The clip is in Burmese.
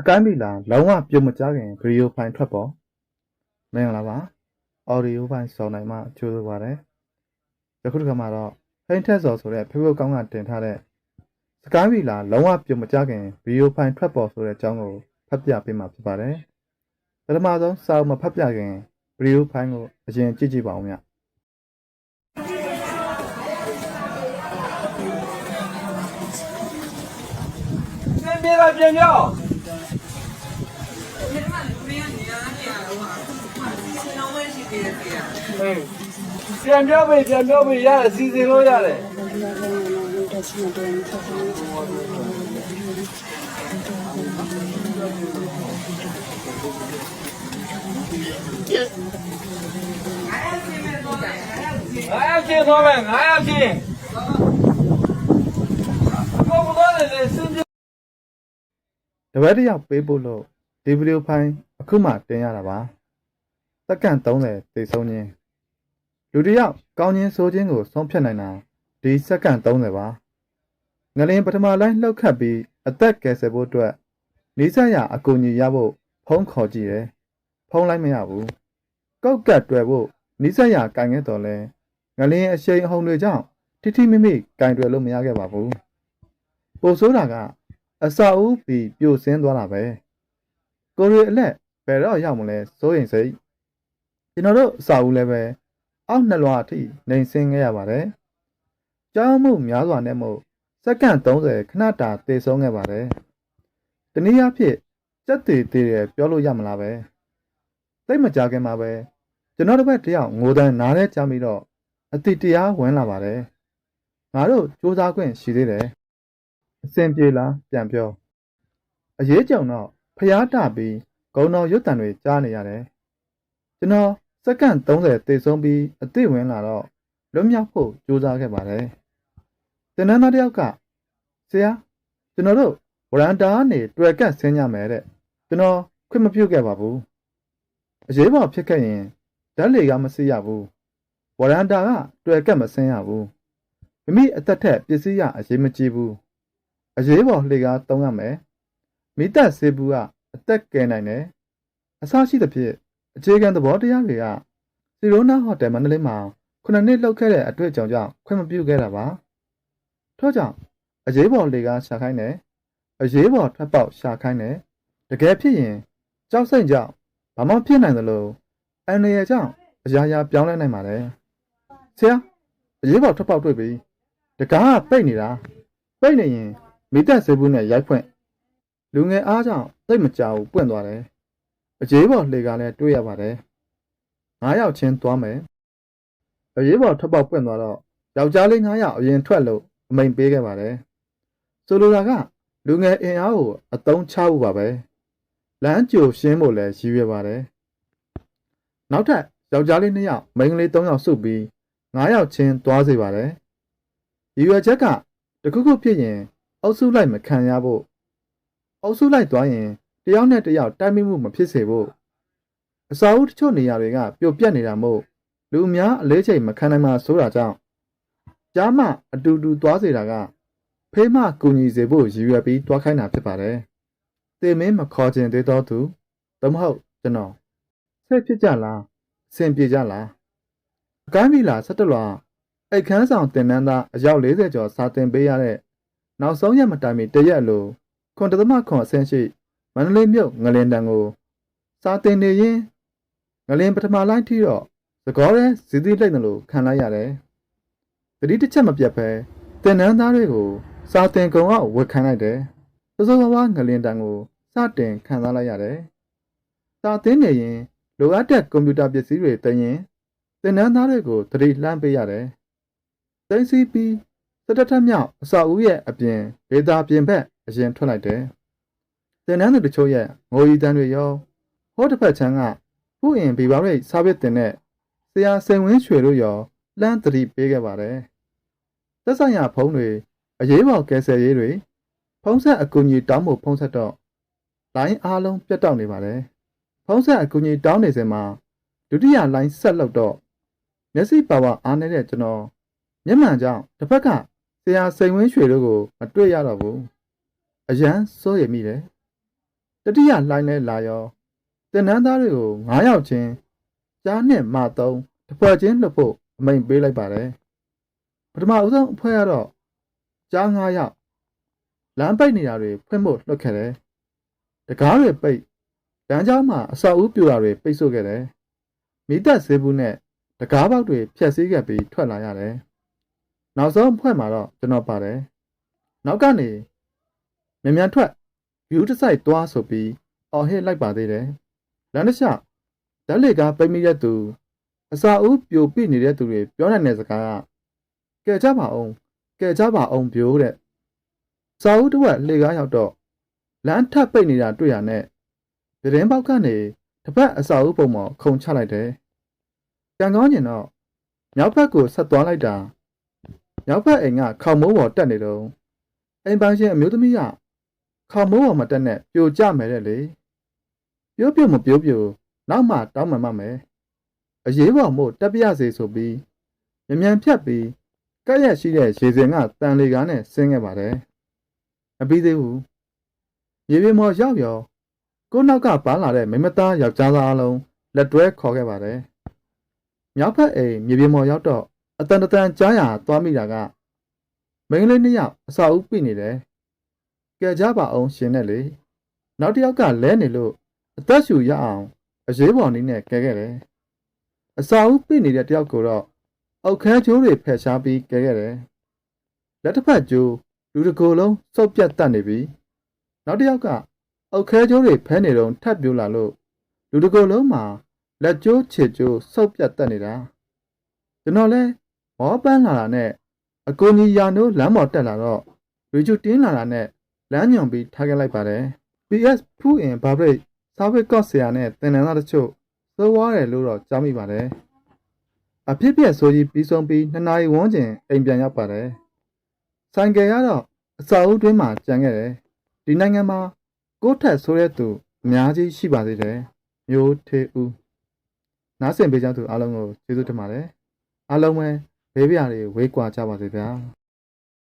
အကိုင်းပြီလားလုံးဝပြုံမကြခင်ဗီဒီယိုဖိုင်ထွက်ပေါ်မင်္ဂလာပါအော်ဒီယိုဖိုင်စောင်းနိုင်မှကြိုးစားပါတယ်ယခုတစ်ခါမှာတော့ဟိန်းထက်စော်ဆိုတဲ့ Facebook ကောင်းကတင်ထားတဲ့စကိုင်းပြီလားလုံးဝပြုံမကြခင်ဗီဒီယိုဖိုင်ထွက်ပေါ်ဆိုတဲ့အကြောင်းကိုဖတ်ပြပေးမှာဖြစ်ပါတယ်ပထမဆုံးစာအုပ်မဖတ်ပြခင်ဗီဒီယိုဖိုင်ကိုအရင်ကြည့်ကြည့်ပါဦးမြတ်ပြန်ပြေတော့ပြန်ပြော ပြန်ပြောပြီပြန်ပြောပြီရတယ်စီစဉ်လို့ရတယ်ငါရချင်းသွားမယ်ငါရချင်းကိုဘုရားလည်းစင်ပြတပတ်တစ်ယောက်ပေးဖို့လို့ဒီဗီဒီယိုဖိုင်အခုမှတင်ရတာပါ စက္ကန့်30သိဆုံးခြင်းလူတစ်ယောက်ကောင်းခြင်းဆိုခြင်းကိုဆုံးဖြတ်နိုင်တာဒီစက္ကန့်30ပါငလင်ပထမလိုင်းလှုပ်ခတ်ပြီးအသက်ကယ်ဆယ်ဖို့အတွက်နေဆက်ရအကူအညီရဖို့ဖုံးခေါ်ကြည့်တယ်ဖုံးလိုက်မရဘူးကောက်ကတ်တွယ်ဖို့နေဆက်ရကင်ခဲ့တော်လဲငလင်အရှိန်အဟုန်တွေကြောင့်တိတိမိမိကင်တွယ်လို့မရခဲ့ပါဘူးပိုဆိုးတာကအစာအုပ်ပြီးပြိုဆင်းသွားတာပဲကိုရီအလက်ဘယ်တော့ရောက်မလဲစိုးရင်စိတ် ကျွန်တော်တို့အစာအုပ်လည်းပဲအောက်နှလွားအထိနေဆင်းခဲ့ရပါတယ်ကြောင်းမှုများစွာနဲ့မို့စက္ကန့်30ခဏတာသေဆုံးခဲ့ပါတယ်တနည်းအားဖြင့်စက်သေးသေးတယ်ပြောလို့ရမလားပဲသိမကြခင်မှာပဲကျွန်တော်တို့ဘက်တယောက်ငိုတန်းနားထဲကြားပြီးတော့အတိတရားဝင်လာပါတယ်ငါတို့စူးစမ်းခွင့်ရှိသေးတယ်အစင်ပြေလားပြန်ပြောအရေးကြုံတော့ဖျားတပြီးဂုံတော်ရွတ်တံတွေကြားနေရတယ်ကျွန်တော် စက္ကန့်30တေဆုံးပြီးအသိဝင်လာတော့လွတ်မြောက်ဖို့ကြိုးစားခဲ့ပါတယ်တင်နန်းသားတစ်ယောက်ကဆရာကျွန်တော်တို့ဝရန်တာကနေတွေ့ကတ်ဆင်းကြမယ်တဲ့ကျွန်တော်ခွင့်မပြုခဲ့ပါဘူးအရေးပေါ်ဖြစ်ခဲ့ရင်ဓာတ်လေကမစီရဘူးဝရန်တာကတွေ့ကတ်မဆင်းရဘူးမိမိအသက်ထက်ပစ္စည်းရအရေးမကြီးဘူးအရေးပေါ်လှေကားတုံးရမယ်မိသက်စေဘူးကအသက်ကယ်နိုင်တယ်အစရှိသဖြင့် အခြေခံသဘောတရားတွေကစီရိုနာဟိုတယ်မန္တလေးမှာခုနှစ်နှစ်လောက်ခဲ့တဲ့အတွေ့အကြုံကြောင့်ခွင့်မပြုခဲ့တာပါထို့ကြောင့်အရေးပေါ်လှေကားရှာခိုင်းတယ်အရေးပေါ်ထွက်ပေါက်ရှာခိုင်းတယ်တကယ်ဖြစ်ရင်ကြောက်စိတ်ကြောင့်ဘာမှဖြစ်နိုင်သလိုအန်ရရဲ့ကြောင့်အရာရာပြောင်းလဲနိုင်ပါတယ်ဆရာအရေးပေါ်ထွက်ပေါက်တွေ့ပြီတကားကပိတ်နေတာပိတ်နေရင်မိသက်စေဘူးနဲ့ရိုက်ဖွင့်လူငယ်အားကြောင့်သိတ်မကြောက်ပွင့်သွားတယ် အရေးပေါ်လှေကလည်းတွေးရပါတယ်ငါးယောက်ချင်းသွားမယ်အရေးပေါ်ထွက်ပေါက်ပွင့်သွားတော့ယောက်ျားလေးငါးယောက်အရင်ထွက်လို့အမိန်ပေးခဲ့ပါတယ်ဆိုလိုတာကလူငယ်အင်အားကိုအတုံးချဖို့ပါပဲလမ်းကြိုရှင်းဖို့လည်းရည်ရွယ်ပါတယ်နောက်ထပ်ယောက်ျားလေးနှစ်ယောက်မိန်းကလေးသုံးယောက်စုပြီးငါးယောက်ချင်းသွားစေပါတယ်ရည်ရွယ်ချက်ကတခုခုဖြစ်ရင်အုပ်စုလိုက်မခံရဖို့အုပ်စုလိုက်သွားရင် တယောက်နဲ့တယောက်တိုက်မိမှုမဖြစ်စေဖို့အစာအုပ်တချို့နေရာတွေကပျော်ပြက်နေတာမို့လူအများအလေးချိန်မခံနိုင်မှဆိုတာကြောင့်ကြားမအတူတူသွားစေတာကဖေးမကူညီစေဖို့ရည်ရွယ်ပြီးသွားခိုင်းတာဖြစ်ပါတယ်။တေမင်းမခေါ်ခြင်းသေးတော့သူသို့မဟုတ်ကျွန်တော်ဆက်ဖြစ်ကြလားအဆင်ပြေကြလားအကိုင်းပြီလားဆက်တလွာအိတ်ခမ်းဆောင်တင်နန်းသားအယောက်40ကျော်စာတင်ပေးရတဲ့နောက်ဆုံးရက်မတိုင်မီတရက်လိုခွန်တသမခွန်အဆင့်ရှိ မန္တလေးမြို့ငလင်တန်ကိုစာတင်နေရင်ငလင်ပထမလိုင်းထိတော့သကောရဲဇီတိလိုက်တယ်လို့ခံလိုက်ရတယ်။တတိတစ်ချက်မပြတ်ပဲတင်နန်းသားတွေကိုစာတင်ကုံအောင်ဝတ်ခံလိုက်တယ်။စောစောဝါးငလင်တန်ကိုစတင်ခံစားလိုက်ရတယ်။စာတင်နေရင်လိုအပ်တဲ့ကွန်ပျူတာပစ္စည်းတွေတင်ရင်တင်နန်းသားတွေကိုတတိလှမ်းပေးရတယ်။သိသိပြီးစတထက်မြောက်အစာဦးရဲ့အပြင်ဒေတာပြင်ဘက်အရင်ထွက်လိုက်တယ်။ တင်နန်းသူတချို့ရဲ့ငိုရီတန်းတွေရောဟိုးတစ်ဖက်ချမ်းကဖူးအင်ဘီဘာရိတ်စာပစ်တင်တဲ့ဆရာစိန်ဝင်းရွှေတို့ရောလှမ်းတတိပေးခဲ့ပါတယ်။သက်ဆိုင်ရာဖုံးတွေအရေးပေါ်ကယ်ဆယ်ရေးတွေဖုံးဆက်အကူအညီတောင်းဖို့ဖုံးဆက်တော့လိုင်းအားလုံးပြတ်တောက်နေပါတယ်။ဖုံးဆက်အကူအညီတောင်းနေစဉ်မှာဒုတိယလိုင်းဆက်လောက်တော့မျက်စိပါဝါအားနေတဲ့ကျွန်တော်မျက်မှန်ကြောင့်တစ်ဖက်ကဆရာစိန်ဝင်းရွှေတို့ကိုမတွေ့ရတော့ဘူးအရန်စိုးရိမ်မိတယ် တတတိယလှိုင်းလဲလာရောတင်နန်းသားတွေကို9ယောက်ချင်းကြားနဲ့မ3တစ်ဖွဲ့ချင်းလွတ်ဖို့အမိန်ပေးလိုက်ပါတယ်ပထမဦးဆုံးအဖွဲ့ကတော့ကြား9ယောက်လမ်းပိတ်နေတာတွေဖွင့်ဖို့လွတ်ခဲ့တယ်တကားတွေပိတ်လမ်းကြောင်းမှာအဆောက်အဦပြိုတာတွေပိတ်ဆို့ခဲ့တယ်မိသက်ဆေးဘူးနဲ့တကားပေါက်တွေဖျက်ဆီးခဲ့ပြီးထွက်လာရတယ်နောက်ဆုံးအဖွဲ့မှာတော့ကျွန်တော်ပါတယ်နောက်ကနေမြန်မြန်ထွက် view တစ်စိုက်သွားဆိုပြီးအော်ဟစ်လိုက်ပါသေးတယ်။လမ်းတစ်လျှောက်ဓာတ်လေကားပိတ်မိတဲ့သူအစာဦးပြိုပိနေတဲ့သူတွေပြောနိုင်တဲ့စကားကကဲကြပါအောင်ကဲကြပါအောင်ပြိုတဲ့စာဦးတစ်ဝက်လေကားရောက်တော့လမ်းထပ်ပိတ်နေတာတွေ့ရနဲ့ပြတင်းပေါက်ကနေတစ်ပတ်အစာဦးပုံပေါ်ခုံချလိုက်တယ်။ကံကောင်းကျင်တော့မြောက်ဘက်ကိုဆက်သွားလိုက်တာမြောက်ဘက်အိမ်ကခေါမိုးပေါ်တက်နေတော့အိမ်ပန်းရှင်အမျိုးသမီးက ခေါမိုးပေါ်မတက်နဲ့ပြိုကျမယ်တဲ့လေပြိုးပြိုးမပြိုးပြိုးနောက်မှတောင်းမှန်မှမယ်အရေးပေါ်မို့တက်ပြရစေဆိုပြီးမြ мян ဖြတ်ပြီးကက်ရက်ရှိတဲ့ရေစင်ကတန်လေကားနဲ့ဆင်းခဲ့ပါတယ်မပြီးသေးဘူးရေပြမော်ရောက်ရောကိုနောက်ကပါလာတဲ့မိမသားယောက်ျားသားအလုံးလက်တွဲခေါ်ခဲ့ပါတယ်မြောက်ဖက်အိမ်မြေပြမော်ရောက်တော့အတန်တန်ကြားရသွားမိတာကမိန်းကလေးနှစ်ယောက်အစာအုပ်ပြနေတယ် ကဲကြပါအောင်ရှင်နဲ့လေနောက်တစ်ယောက်ကလဲနေလို့အသက်ရှူရအောင်အရေးပေါ်နည်းနဲ့ကဲခဲ့တယ်အစာဦးပြနေတဲ့တယောက်ကိုတော့အောက်ခဲကျိုးတွေဖယ်ရှားပြီးကဲခဲ့တယ်လက်တစ်ဖက်ကျိုးလူတစ်ကိုယ်လုံးစုပ်ပြတ်တက်နေပြီနောက်တစ်ယောက်ကအောက်ခဲကျိုးတွေဖဲနေတော့ထပ်ပြိုးလာလို့လူတစ်ကိုယ်လုံးမှာလက်ကျိုးခြေကျိုးစုပ်ပြတ်တက်နေတာကျွန်တော်လဲမောပန်းလာတာနဲ့အကူကြီးရာနိုးလမ်းပေါ်တက်လာတော့ရီကျူတင်းလာတာနဲ့ လမ်းညွန်ပြီးထားခဲ့လိုက်ပါတယ် PS ဖူးအင်ဘာဘရိတ်စာဝစ်ကော့ဆရာနဲ့တင်နန်းသားတချို့သိုးဝါတယ်လို့တော့ကြားမိပါတယ်အဖြစ်ပြက်ဆိုကြီးပြီးဆုံးပြီးနှစ်နာရီဝန်းကျင်အိမ်ပြန်ရောက်ပါတယ်ဆိုင်ကယ်ကတော့အစာအုပ်တွင်းမှာကျန်ခဲ့တယ်ဒီနိုင်ငံမှာကိုယ့်ထက်ဆိုးတဲ့သူအများကြီးရှိပါသေးတယ်မျိုးထေဦးနားဆင်ပေးကြသူအားလုံးကိုကျေးဇူးတင်ပါတယ်အားလုံးပဲဘေးပြားတွေဝေးကွာကြပါစေဗျာ